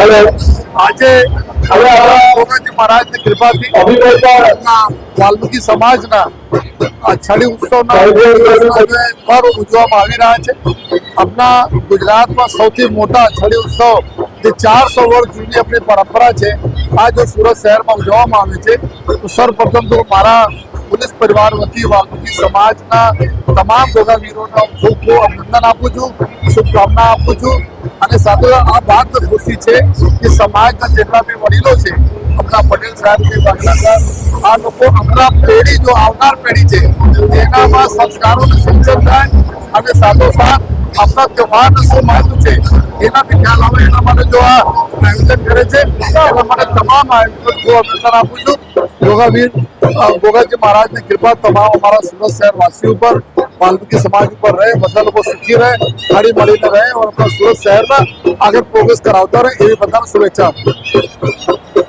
આજે હવે ગોગાજી મહારાજની કૃપાથી આપણા વાલ્મીકી સમાજના છડી ઉત્સવના પર ઉજવવામાં આવી રહ્યા છે. આપણા ગુજરાતમાં સૌથી મોટા છડી ઉત્સવ જે ચારસો વર્ષ જૂની આપણી પરંપરા છે આ જો સુરત શહેરમાં ઉજવવામાં આવે છે તો સર્વપ્રથમ તો મારા પોલીસ પરિવાર વતી વાલ્મીકી સમાજના તમામ ગોગાવીરોને ખૂબ ખૂબ અભિનંદન આપું છું શુભકામના આપું છું. અને સાથે આ વાત ખુશી છે કે સમાજના જેટલા બી વડીલો છે, આપણા પટેલ સાહેબ છે બાંગ્લા સાહેબ આ લોકો આપણા પેઢી જો આવનાર પેઢી છે એનામાં સંસ્કારોનું સિંચન થાય અને સાથોસાથ આપણા તહેવારનું શું મહત્વ છે, એના બી ખ્યાલ આવે. એના માટે જો આ આયોજન કરે છે એના માટે તમામ આયોજન હું અભિનંદન આપું છું. યોગાવીર ગોગાજી મહારાજની કૃપા તમામ અમારા સુરત શહેરવાસીઓ પર વાલ્મીકી સમાજ ઉપર રહે બધા લોકો સુખી રહે હળી મળીને રહે અને આપણા સુરત શહેરના આગળ પ્રોગ્રેસ કરાવતા રહે એવી બધાને શુભેચ્છા આપું